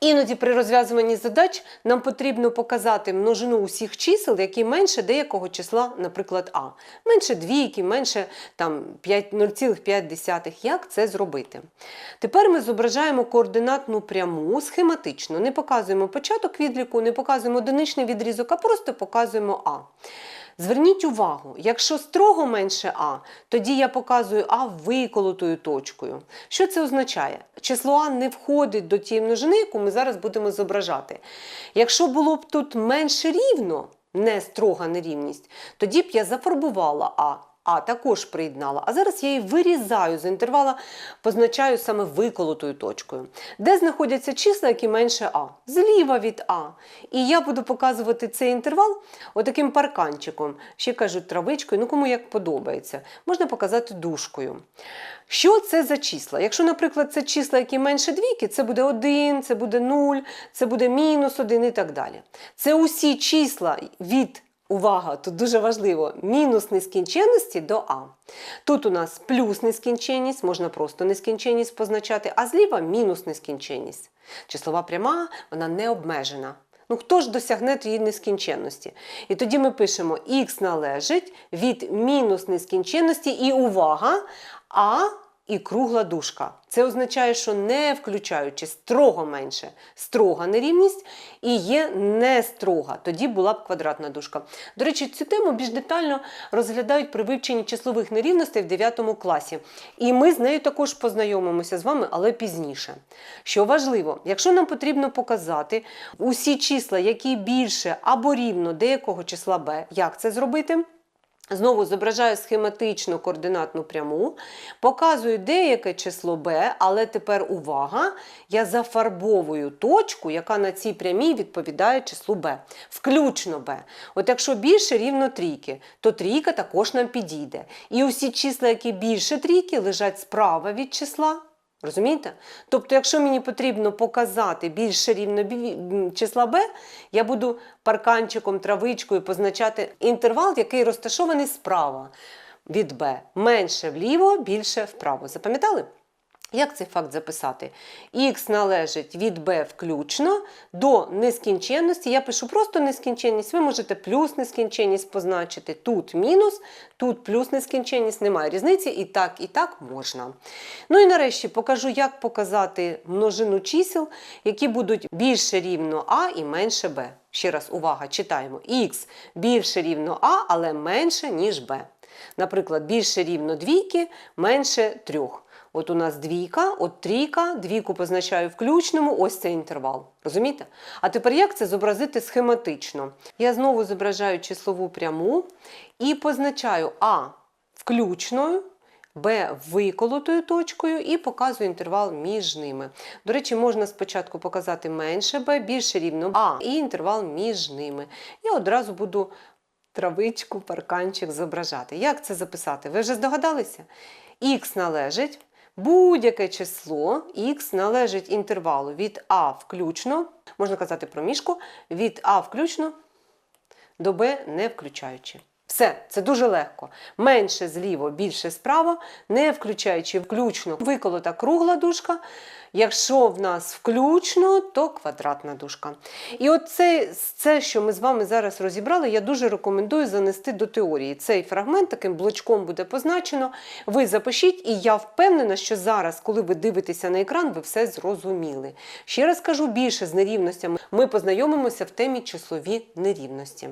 Іноді при розв'язуванні задач нам потрібно показати множину усіх чисел, які менше деякого числа, наприклад, а. Менше двійки, менше 0,5. Як це зробити? Тепер ми зображаємо координатну пряму схематично. Не показуємо початок відліку, не показуємо одиничний відрізок, а просто показуємо А. Зверніть увагу, якщо строго менше А, тоді я показую А виколотою точкою. Що це означає? Число А не входить до тієї множини, яку ми зараз будемо зображати. Якщо було б тут менше рівно, не строга нерівність, тоді б я зафарбувала А. А також приєднала. А зараз я її вирізаю з інтервала, позначаю саме виколотою точкою. Де знаходяться числа, які менше А? Зліва від А. І я буду показувати цей інтервал отаким парканчиком. Ще кажуть травичкою, ну кому як подобається. Можна показати дужкою. Що це за числа? Якщо, наприклад, це числа, які менше двійки, це буде 1, це буде 0, це буде мінус 1 і так далі. Це усі числа від Увага, тут дуже важливо, мінус нескінченності до А. Тут у нас плюс нескінченність, можна просто нескінченність позначати, а зліва мінус нескінченність. Числова пряма, вона не обмежена. Ну хто ж досягне її нескінченності? І тоді ми пишемо х належить від мінус нескінченності і увага, а і кругла дужка. Це означає, що не включаючи строго менше строга нерівність і є не строга, тоді була б квадратна дужка. До речі, цю тему більш детально розглядають при вивченні числових нерівностей в 9 класі. І ми з нею також познайомимося з вами, але пізніше. Що важливо, якщо нам потрібно показати усі числа, які більше або рівно деякого числа b, як це зробити? Знову зображаю схематичну координатну пряму, показую деяке число b, але тепер увага, я зафарбовую точку, яка на цій прямій відповідає числу b, включно b. От якщо більше рівно трійки, то трійка також нам підійде. І усі числа, які більше трійки, лежать справа від числа. Розумієте? Тобто, якщо мені потрібно показати більше рівно числа b, я буду парканчиком, травичкою позначати інтервал, який розташований справа від b. Менше вліво, більше вправо. Запам'ятали? Як цей факт записати? Х належить від b включно до нескінченності. Я пишу просто нескінченність. Ви можете плюс нескінченність позначити. Тут мінус, тут плюс нескінченність, немає різниці. І так, і так можна. Ну і нарешті покажу, як показати множину чисел, які будуть більше рівно а і менше b. Ще раз, увага, читаємо. Х більше рівно а, але менше, ніж b. Наприклад, більше рівно двійки, менше трьох. От у нас двійка, от трійка, двійку позначаю включному, ось цей інтервал. Розумієте? А тепер як це зобразити схематично? Я знову зображаю числову пряму і позначаю А включною, Б виколотою точкою і показую інтервал між ними. До речі, можна спочатку показати менше Б, більше рівно А і інтервал між ними. Я одразу буду травичку, парканчик зображати. Як це записати? Ви вже здогадалися? Х належить будь-яке число, х належить інтервалу від А включно, можна казати проміжку, від А включно до Б не включаючи. Все, це дуже легко. Менше зліво, більше справа, не включаючи включно виколота кругла дужка. Якщо в нас включно, то квадратна дужка. І от це, що ми з вами зараз розібрали, я дуже рекомендую занести до теорії. Цей фрагмент таким блочком буде позначено. Ви запишіть, і я впевнена, що зараз, коли ви дивитеся на екран, ви все зрозуміли. Ще раз кажу, більше з нерівностями ми познайомимося в темі числові нерівності.